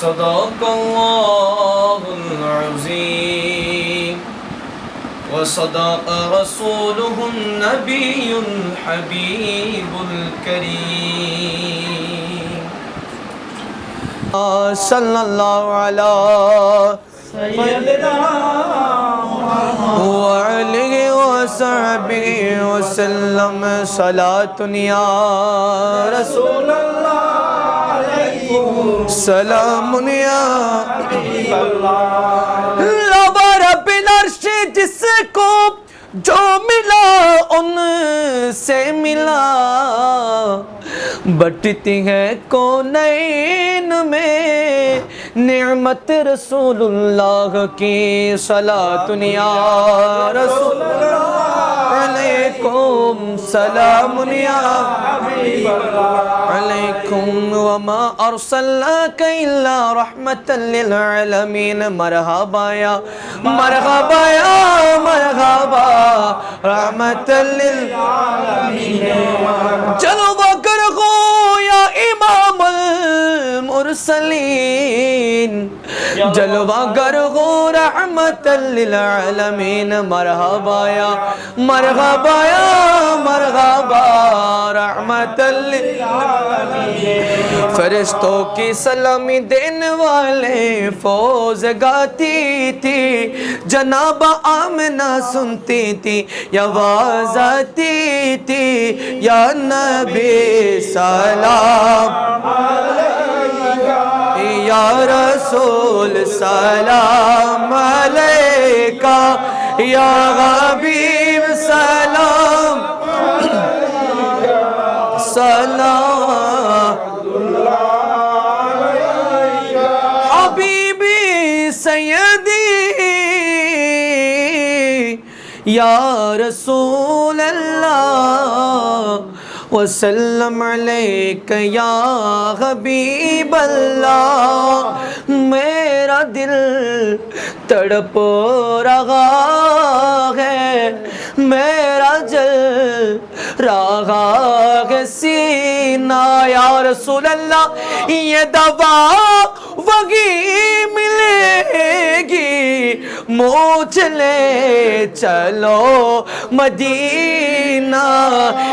صدق الله العظيم. وصدق رسوله النبي الحبيب الكريم. صلى الله على وعليه وصحبه وسلم. صلاة يا رسول سلام یا رب العرش جس کو جو ملا ان سے ملا. بٹتی ہے کونین میں نعمت رسول اللہ کی صلاة یا رسول سلام یا حبیب اللہ علیکم وما ارسلناک الا رحمتا للعالمین مرحبا یا مرحبا یا مرحبا رحمتا للعالمین چلو بکر خو یا امام المرسلین جلوہ گر ہو رحمت للعالمین، مرحبا یا مرحبا یا، مرحبا، رحمت للعالمین۔ فرشتوں کی سلامی دینے والے فوز گاتی تھی، جناب آمنہ سنتی تھی، یا واز آتی تھی، یا نبی سلام۔ یا رسول سلام علیکہ یا حبیب سلام. سلام. حبیبی سیدی یا رسول اللہ. وسلم علیک یا حبیب اللہ، میرا دل تڑپ رہا ہے، میرا جل رہا ہے۔ سینہ یا رسول اللہ، یہ دوا وگی ملے گی۔ موچ لے چلو مدینہ،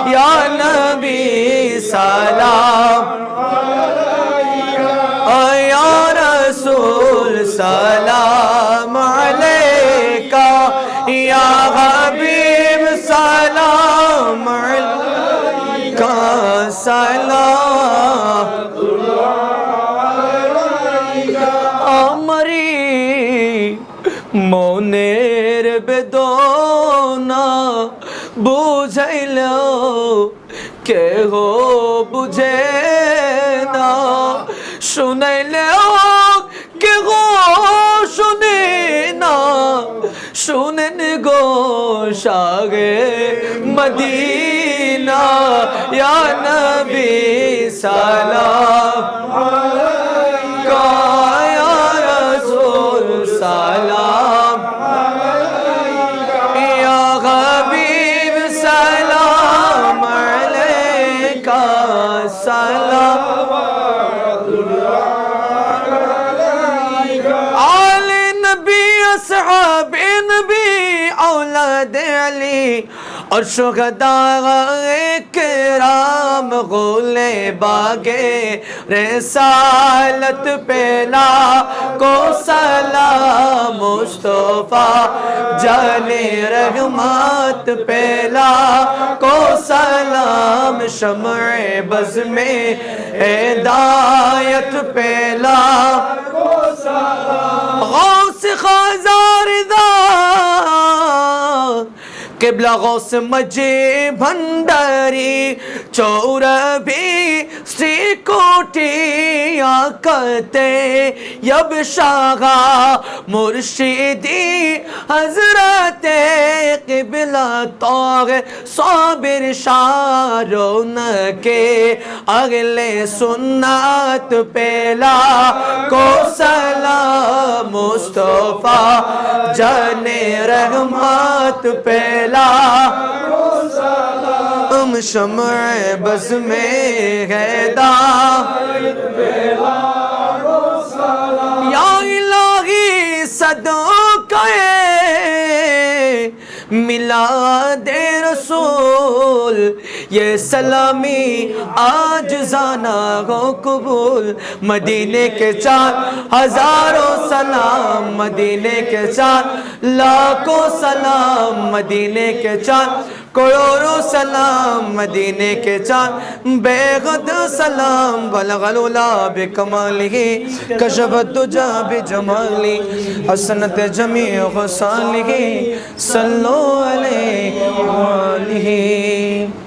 یا نبی سلام۔ یا رسول سلام علیکہ، یا حبیب سلام علیکہ۔ سلام؟ কেহ বুঝে না। শুনাইলেও কেহ শুনে না। শুনেন গো সাগে মদিনা ইয়া নবী সালাম। علی اور شہداء کرام غولے باگے رسالت پہلا کو سلام مصطفیٰ، جان رحمت پہلا کو سلام شمع بز میں ہدایت پہلا غوث خازار قبلہ غوث مجھے بھنڈاری چور بھی سیکھ روٹیاں کرتے یب شاہ مرشدی حضرت قبلہ توغ صابر شارون کے اگلے سنت پہلا کو سلام مصطفیٰ جن رحمت پہلا ام شمع بز میں ہے دا یا الہی صدقہ میلاد رسول، یہ سلامی آج زانا ہو قبول۔ مدینے کے چار ہزاروں سلام، مدینے کے چار لاکھوں سلام، مدینے کے چار کروڑوں سلام مدینے کے چاند بے غد سلام، بلغل بے کمالی کشفت دجا بے جمالی حسنت جمیع غسالی صلو علیہ وآلہ۔